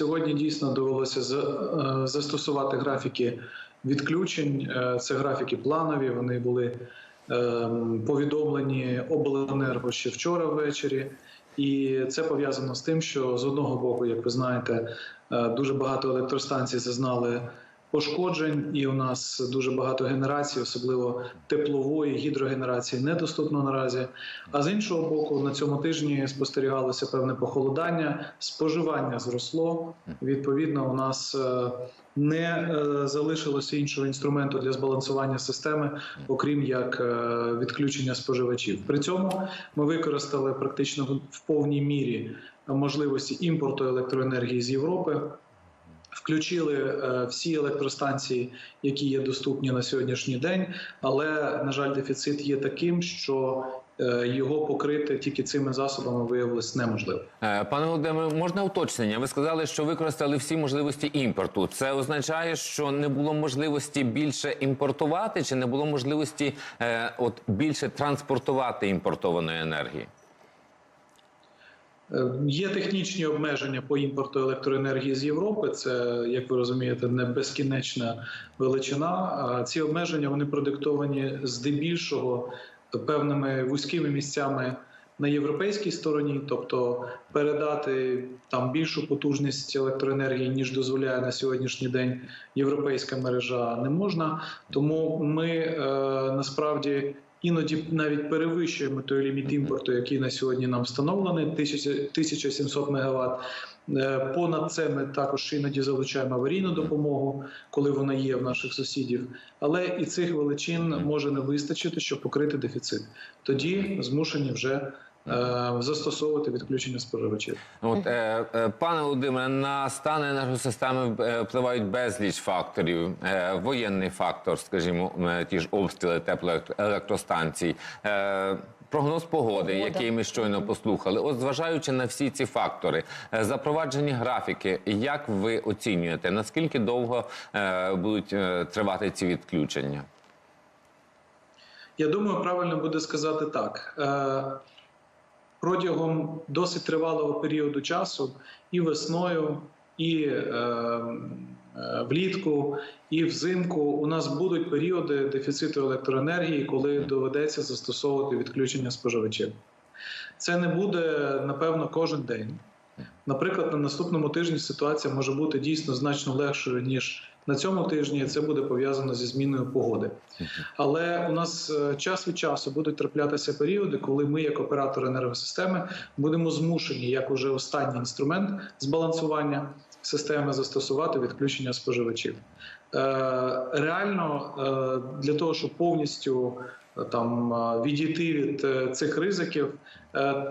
Сьогодні дійсно довелося е, застосувати графіки відключень. Е, Це графіки планові. Вони були ем, повідомлені обленерго ще вчора ввечері. І це пов'язано з тим, що з одного боку, як ви знаєте, е, дуже багато електростанцій зазнали пошкоджень, і у нас дуже багато генерацій, особливо теплової гідрогенерації, недоступно наразі. А з іншого боку, на цьому тижні спостерігалося певне похолодання, споживання зросло. Відповідно, у нас е, не е, залишилося іншого інструменту для збалансування системи, окрім як е, відключення споживачів. При цьому ми використали практично в- в повній мірі можливості імпорту електроенергії з Європи. Включили е, всі електростанції, які є доступні на сьогоднішній день, але на жаль, дефіцит є таким, що е, його покрити тільки цими засобами виявилось неможливо. Е, Пане Володимире, можна уточнення? Ви сказали, що використали всі можливості імпорту. Це означає, що не було можливості більше імпортувати, чи не було можливості от більше транспортувати імпортованої енергії? Е, Є технічні обмеження по імпорту електроенергії з Європи. Це, як ви розумієте, не безкінечна величина. Ці обмеження вони продиктовані здебільшого певними вузькими місцями на європейській стороні, тобто передати там більшу потужність електроенергії ніж дозволяє на сьогоднішній день європейська мережа, не можна. Тому ми е, насправді. Іноді навіть перевищуємо той ліміт імпорту, який на сьогодні нам встановлений 1000 1700 МВт. Е, Понад це ми також іноді залучаємо аварійну допомогу, коли вона є в наших сусідів. Але і цих величин може не вистачити, щоб покрити дефіцит. Тоді змушені вже застосовувати відключення споживачів. От, е, е, пане Володимире, на стан енергосистеми е, впливають безліч факторів. Е, воєнний фактор, скажімо, е, ті ж обстріли теплоелектростанцій. Е, Прогноз погоди, Погода. який ми щойно послухали, от зважаючи на всі ці фактори, е, запроваджені графіки, як ви оцінюєте, наскільки довго е, будуть е, тривати ці відключення? Я думаю, правильно буде сказати так. Протягом досить тривалого періоду часу і весною, і е, е, влітку, і взимку у нас будуть періоди дефіциту електроенергії, коли доведеться застосовувати відключення споживачів. Це не буде напевно кожен день. Наприклад, на наступному тижні ситуація може бути дійсно значно легшою ніж на цьому тижні. Це буде пов'язано зі зміною погоди. Але у нас е, час від часу будуть траплятися періоди, коли ми, як оператор енергосистеми, будемо змушені, як уже останній інструмент збалансування системи, застосувати відключення споживачів. Е, Реально е, для того, щоб повністю там відійти від цих ризиків,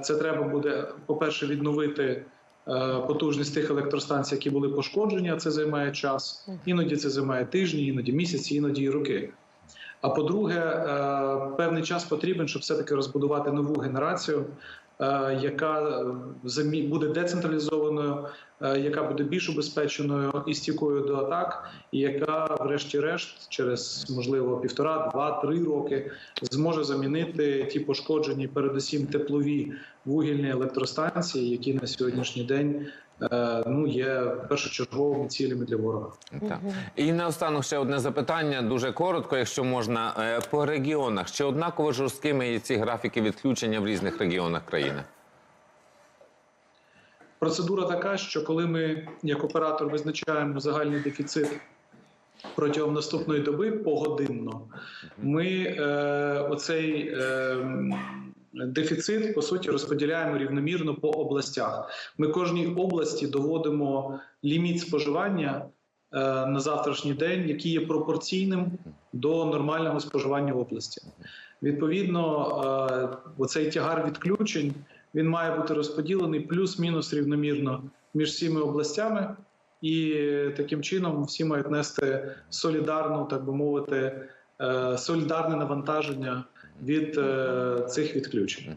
це треба буде, по-перше, відновити. Е, Потужність тих електростанцій, які були пошкоджені, а це займає час. Іноді це займає тижні, іноді місяці, іноді і роки. А по-друге, е, певний час потрібен, щоб все-таки розбудувати нову генерацію, е, яка буде децентралізованою, яка буде більш убезпеченою і стійкою до атак, і яка, врешті-решт, через можливо півтора, два-три роки зможе замінити ті пошкоджені, передусім теплові вугільні електростанції, які на сьогоднішній день е, ну є першочерговими цілями для ворога. Так. І наостанок ще одне запитання, дуже коротко, якщо можна, Е, по регіонах. Чи однаково жорсткими є ці графіки відключення в різних регіонах країни? Процедура така, що коли ми як оператор визначаємо загальний дефіцит протягом наступної доби погодинно, ми е, оцей е, дефіцит по суті розподіляємо рівномірно по областях. Ми кожній області доводимо ліміт споживання. е, На завтрашній день, який є пропорційним до нормального споживання в області, відповідно, е, оцей тягар відключень він має бути розподілений плюс-мінус рівномірно між всіми областями, і таким чином всі мають нести солідарну, так би мовити, е, солідарне навантаження від е, цих відключень.